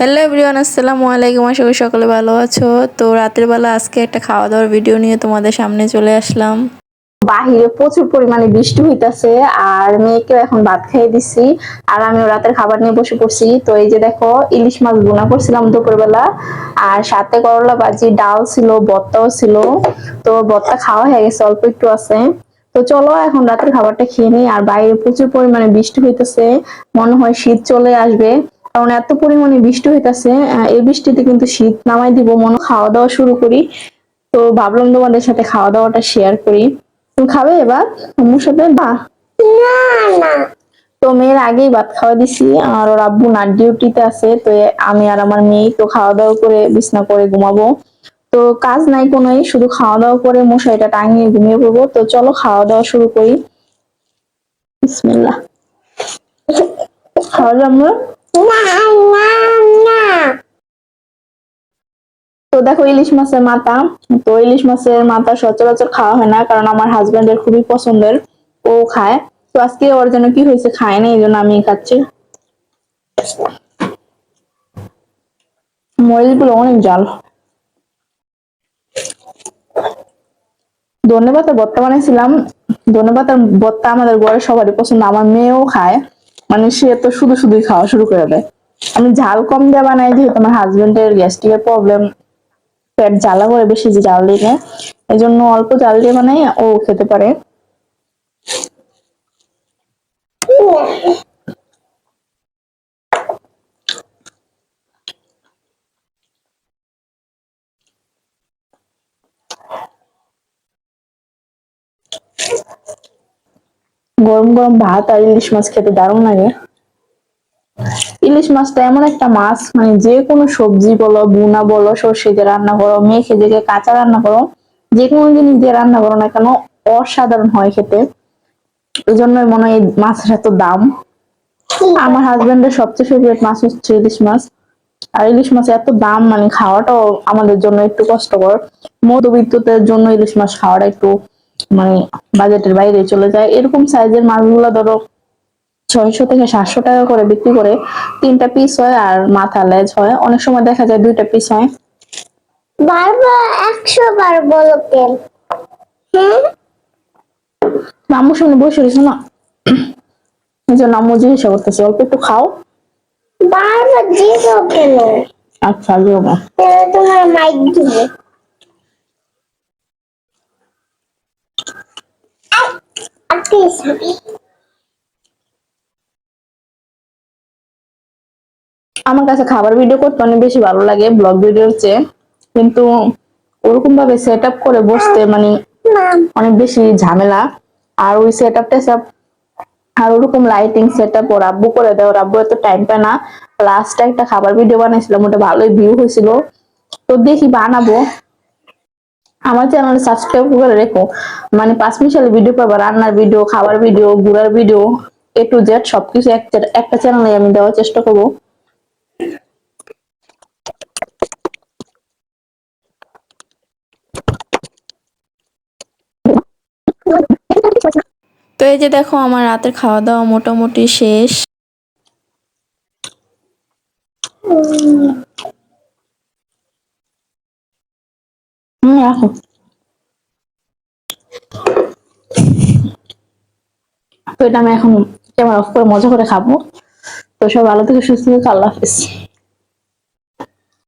Hello everyone আসসালামু আলাইকুম। আশা করি সকলে ভালো আছো। তো রাতের বেলা আজকে একটা খাওয়া দাওয়ার ভিডিও নিয়ে তোমাদের সামনে চলে আসলাম। বাহিরে প্রচুর পরিমাণে বৃষ্টি হইতাছে আর মেয়েকে এখন ভাত খাইয়ে দিছি। আর আমিও রাতের খাবার নিয়ে বসে পড়ছি। তো এই যে দেখো, ইলিশ মাছ বোনা করছিলাম দুপুরবেলা। আর সাথে করলা ভাজি, ডাল ছিল, ভর্তাও ছিল। তো ভর্তা খাওয়া হয়ে গেছে, অল্প একটু আছে। তো চলো এখন রাতের খাবারটা খেয়ে নিই। আর বাইরে প্রচুর পরিমাণে বৃষ্টি হইতেছে। মনে হয় শীত চলে আসবে। কারণ এত পরিমাণে বৃষ্টি হইতাছে এই বৃষ্টিতে কিন্তু শীত নামাই দিব মনে খাওয়া দাওয়া শুরু করি। তো ভাবলাম তোমাদের সাথে খাওয়া দাওয়াটা শেয়ার করি। তুমি খাবে এবার? আম্মুর সাথে? না। তো মেয়ের আগেই ভাত খাওয়া দিছি আর ওর আব্বু নাট ডিউটিতে আছে তো আমি আর আমার মেয়ে তো খাওয়া দাওয়া করে বিছনা করে ঘুমাবো। তো কাজ নাই কোনোই শুধু খাওয়া দাওয়া করে মশারিটা টাঙিয়ে ঘুমিয়ে পড়ব। তো চলো খাওয়া দাওয়া শুরু করি। বিসমিল্লাহ। খাওয়া যাব তো দেখো ইলিশ মাছের মাথা। তো ইলিশ মাছের মাথা সচরাচর খাওয়া হয় না, কারণ আমার হাজবেন্ডের খুবই পছন্দের। ও খায়। তো আজকে ওর জন্য কি হয়েছে খায় না, এই জন্য আমি খাচ্ছি। মরিচগুলো অনেক জাল। ধনে পাতার ভর্তা বানাইছিলাম। ধনে পাতার ভর্তা আমাদের ঘরে সবারই পছন্দ। আমার মেয়েও খায়। মানে সে তো শুধু শুধুই খাওয়া শুরু করে দেয়। আমি ঝাল কম দিয়ে বানাই, যেহেতু আমার হাজবেন্ডের গ্যাস্ট্রিকের প্রবলেম পেট জ্বালা করে বেশি যে জাল দিলে এই জন্য অল্প জ্বাল দিয়ে বানাই, ও খেতে পারে। গরম গরম ভাত আর ইলিশ মাছ খেতে দারুণ লাগে। ইলিশ মাছটা এমন একটা মাছ মানে যে কোনো সবজি বলো বুনা বলো, সর্ষে দিয়ে রান্না করো, মেখে দিয়ে কাঁচা রান্না করো, যে কোনো জিনিস দিয়ে রান্না করো না কেন, অসাধারণ হয় খেতে। ওই জন্যই মনে হয় মাছের এত দাম। আমার হাজবেন্ডের সবচেয়ে ফেভারিট মাছ হচ্ছে ইলিশ মাছ। আর ইলিশ মাছ এত দাম মানে খাওয়াটাও আমাদের জন্য একটু কষ্টকর। মধ্যবিত্তদের জন্য ইলিশ মাছ খাওয়াটা একটু মানে বাজেটের বাইরে চলে যায়। এরকম সাইজের মাছগুলো ধরো ছয়শো থেকে সাতশো টাকা করে বিক্রি করে তিনটা পিস হয় আর মাথা লেজ হয়। অনেক সময় দেখা যায় দুইটা পিস হয়। বারবার একশো বার বলো কেন? আম্মুর সামনে বসে রয়েছে না? এই জন্য আম্মু জিজ্ঞাসা করতেছে অল্প একটু খাও। বারবার জিরো কেন? আচ্ছা তোমার মাইক দিবে। আমার কাছে খাবার ভিডিও করতে অনেক বেশি ভালো লাগে ব্লগ ভিডিওর চেয়ে। কিন্তু ওরকম ভাবে সেট আপ করে বসতে মানে অনেক বেশি ঝামেলা। আর ওই সেট আপটা সব আর ওরকম লাইটিং সেট আপ ওর আব্বু করে দেয়, ওর আব্বু এত টাইম পায় না। লাস্ট একটা খাবার ভিডিও বানাইছিলাম, ওটা ভালোই ভিউ হয়েছিল। তো দেখি বানাবো। আমার চ্যানেল সাবস্ক্রাইব করে রেখো। মানে পাঁচ মিশালে ভিডিও পাবো, রান্নার ভিডিও খাবার ভিডিও ঘুরার ভিডিও এ টু জেড সবকিছু একটা একটা চ্যানেলে আমি দেওয়ার চেষ্টা করব। তো এই যে দেখো, আমার রাতের খাওয়া দাওয়া মোটামুটি শেষ। হুম, রাখো। তো এটা আমি এখন ক্যামেরা অফ করে মজা করে খাব। তো সব ভালো থেকে সুস্থ থেকে আল্লাহ হাফিজ।